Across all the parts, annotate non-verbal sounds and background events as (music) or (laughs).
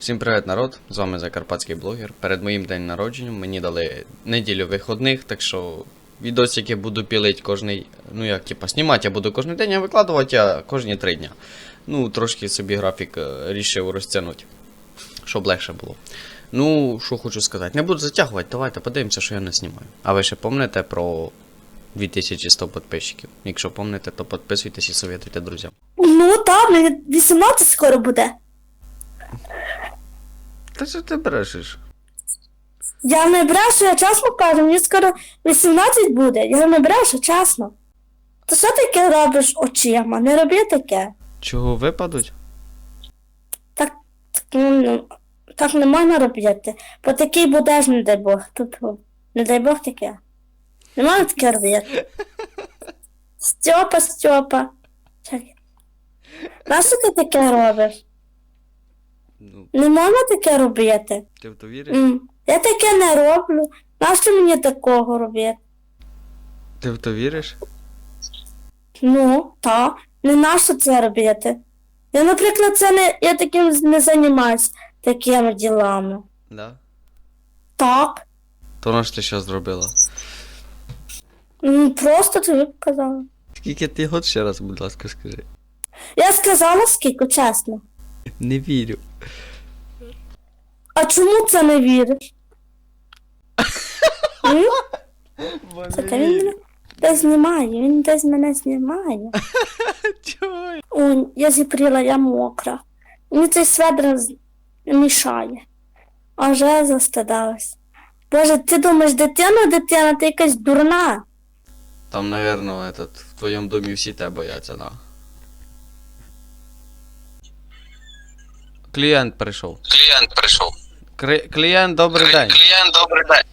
Всім привіт, народ! З вами Закарпатський блогер. Перед моїм день народження мені дали неділю виходних, так що відосики буду пілити кожний. Ну як, типа, знімати я буду кожен день, а викладувати я кожні три дня. Ну, трошки собі графік е, рішив розтягнути, щоб легше було. Ну, що хочу сказати, не буду затягувати, давайте подивимося, що я не знімаю. А ви ще пам'ятаєте про 2100 підписчиків? Якщо пам'ятаєте, то підписуйтесь і советуйте друзям. Ну так, мені 18 скоро буде. Та що ти брешеш? Я не брешу, я чесно кажу, мені скоро 18 буде. Я не брешу, чесно. Ти що таке робиш очима? Не роби таке. Чого випадуть? Так, так, ну, так не можна робити. Бо такий будеш, не дай Бог. Тут, не дай Бог таке. Не можна таке робити. (laughs) Стьопа, Стьопа. Чекай. Нащо ти таке робиш? Ну, Не можна таке робити. ти в то віриш? М, Я таке не роблю. Нащо мені такого робити? Ти в то віриш? Ну, та, не нащо це робити. Я, наприклад, це не, я таким не займаюся такими ділами. Да. Так. То на що ти що зробила? М, Просто тобі показала. Скільки ти год ще раз, будь ласка, скажи. Я сказала скільки, чесно. Не вірю. А чому це не віриш? М? Це та він мене десь знімає, він десь мене знімає. Чого? О, я зіпріла, я мокра. Мені цей сведр з- мішає. А вже застидалась. Боже, ти думаєш, дитина, дитина, ти якась дурна. Там, наверно, этот, в твоєму домі всі тебе бояться, да. Клієнт прийшов. Клієнт прийшов. Кри- Клієнт, добрий день. Клієнт, добрий день.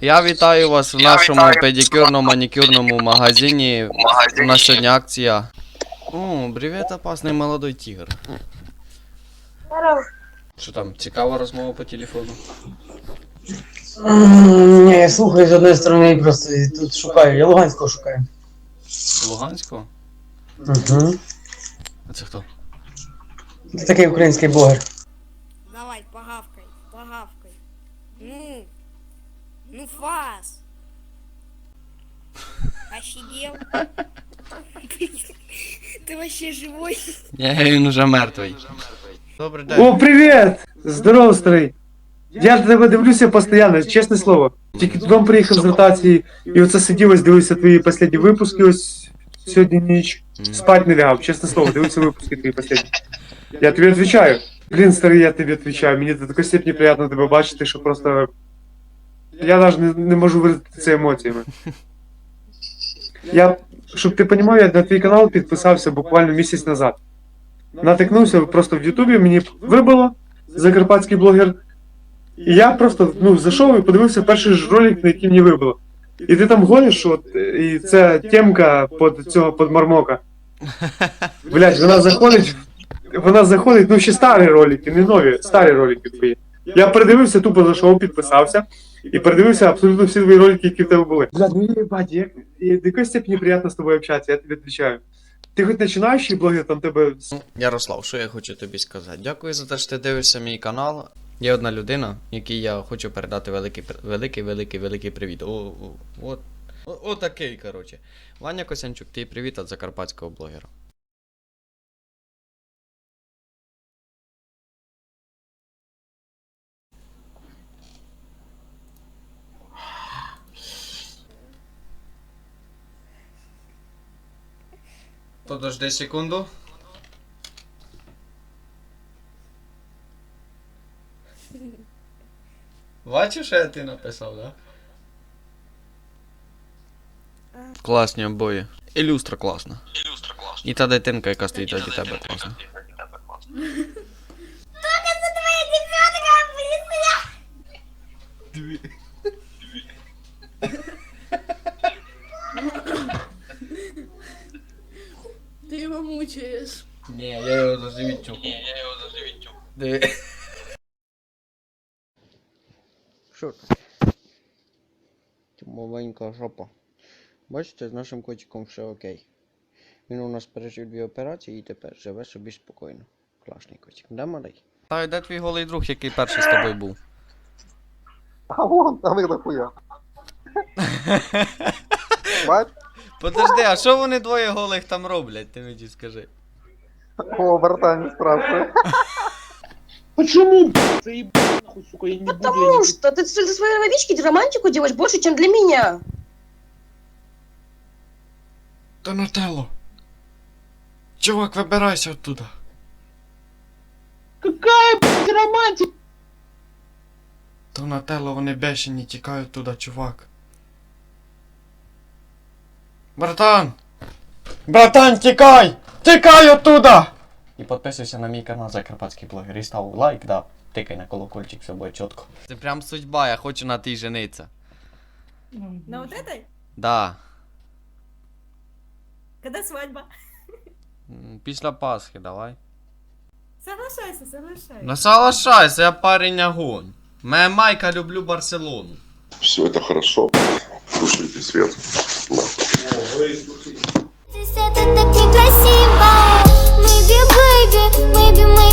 Я вітаю вас в Я нашому вітаю. педикюрно-манікюрному магазині. В магазині. У нас сьогодні акція. О, привіт, опасний молодой тигр. Що там, цікава розмова по телефону? М, Ні, я слухаю з одної сторони просто і тут шукаю. Я Луганського шукаю. Луганського? Угу. А це хто? Це такий український блогер. Давай, погавкай, погавкай. Ну, ну фас. Офигел? (laughs) Ты вообще живой? Ні, він уже мертвий. Добрий день. О, привіт! Здорово, старий! Я на тебе дивлюся постійно, чесне слово. Тільки додому приїхав з ротації, і оце сидів, ось дивився твої останні випуски, ось сьогодні ніч. Спать не лягав, чесне слово, дивився випуски твої останні. Я тобі відповідаю. Блін, старий, я тобі відповідаю. Мені до такої степені приємно тебе бачити, що просто. Я навіть не, не можу виразити це емоціями. Я, щоб ти розумів, я на твій канал підписався буквально місяць назад. Натикнувся просто в Ютубі, мені вибило закарпатський блогер. І я просто ну, зайшов і подивився перший ж ролик, на який мені вибило. І ти там гониш, от, і це темка под цього под мармока. Блять, вона заходить. Вона заходить, ну ще старі ролики, не нові, старі ролики твої. Я передивився, тупо зайшов, підписався. І передивився абсолютно всі твої ролики, які в тебе були. Блядь, ну їбать, як і до якої степені приємно з тобою общатися, я тобі відповідаю. Ти хоч починаючий блогер, там тебе Ярослав, що я хочу тобі сказати? Дякую за те, що ти дивишся мій канал. Є одна людина, якій я хочу передати великий, великий, великий, великий привіт. О, о, от. О, о такий, коротше. Ваня Косянчук, ти привіт від закарпатського блогера. Подожди секунду. Бачиш, що я ти написав, да? Класні обої. І люстра класна. Ілюстра класна. І та дитинка, яка стоїть раді тебе класна. Ты его мучаешь. Ні, я його заживіть Ні, я його заживіть. Диви. Що? Маленька жопа. Бачите, з нашим котиком все окей. Він у нас пережив дві операції і тепер живе собі спокійно. класний котик. Да, малий? Та де твій голий друг, який перший з тобою був? А вон, а них нахуя. (laughs) Бать? Подожди, а що вони двоє голих там роблять, ти мені скажи. О, братан, не спрашивай. Почему? Заебал, нахуй, сука, я не буду. я Потому что ты для своей водички романтику делаешь больше, чем для меня. Донателло. Чувак, вибирайся оттуда. Какая, блядь, романтика? Донателло, вони бешені, тікають туди, чувак. Братан! Братан, тікай! Тікай оттуда! І підписуйся на мій канал Закарпатський блогер. І став лайк, да. Тикай на колокольчик, все буде чітко. Це прям судьба, я хочу на тій жениться. На вот этой? Да. Когда свадьба? М, Після Пасхи, давай. Соглашайся, соглашайся. Ну соглашайся, я парень огонь. Моя майка люблю Барселону. Все это хорошо. Слушайте, Свет. Ти такі красива, мейбі, бейбі, мейбі, мейбі.